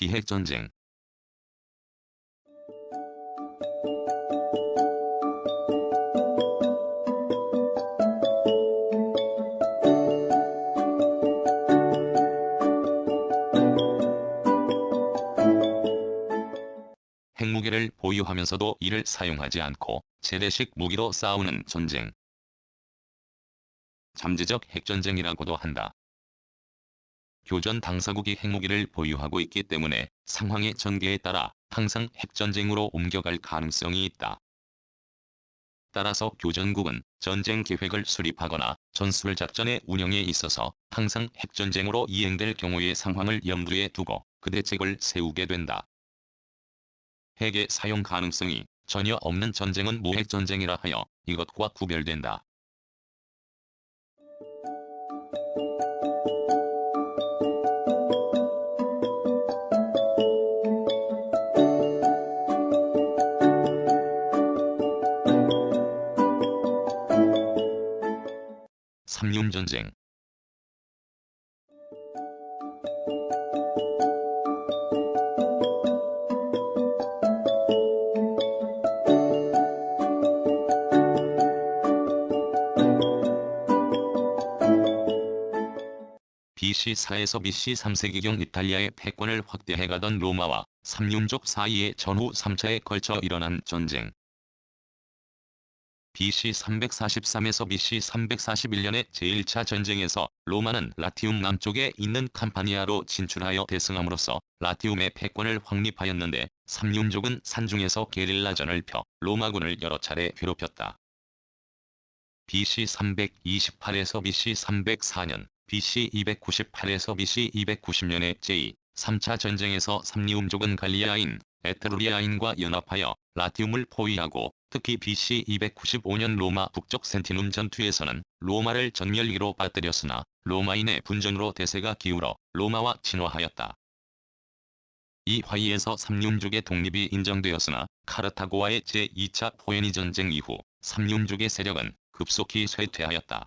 비핵전쟁 핵무기를 보유하면서도 이를 사용하지 않고 재래식 무기로 싸우는 전쟁. 잠재적 핵전쟁이라고도 한다. 교전 당사국이 핵무기를 보유하고 있기 때문에 상황의 전개에 따라 항상 핵전쟁으로 옮겨갈 가능성이 있다. 따라서 교전국은 전쟁 계획을 수립하거나 전술 작전의 운영에 있어서 항상 핵전쟁으로 이행될 경우의 상황을 염두에 두고 그 대책을 세우게 된다. 핵의 사용 가능성이 전혀 없는 전쟁은 무핵전쟁이라 하여 이것과 구별된다. 삼륜전쟁 BC 4에서 BC 3세기경 이탈리아의 패권을 확대해가던 로마와 삼륜족 사이의 전후 3차에 걸쳐 일어난 전쟁. BC 343에서 BC 341년의 제1차 전쟁에서 로마는 라티움 남쪽에 있는 캄파니아로 진출하여 대승함으로써 라티움의 패권을 확립하였는데 삼륜족은 산중에서 게릴라전을 펴 로마군을 여러 차례 괴롭혔다. BC 328에서 BC 304년, BC 298에서 BC 290년의 제2, 3차 전쟁에서 삼리움족은 갈리아인, 에트루리아인과 연합하여 라티움을 포위하고 특히 BC 295년 로마 북쪽 센티눔 전투에서는 로마를 전멸기로 빠뜨렸으나 로마인의 분전으로 대세가 기울어 로마와 친화하였다. 이 화의에서 삼륜족의 독립이 인정되었으나 카르타고와의 제2차 포에니 전쟁 이후 삼륜족의 세력은 급속히 쇠퇴하였다.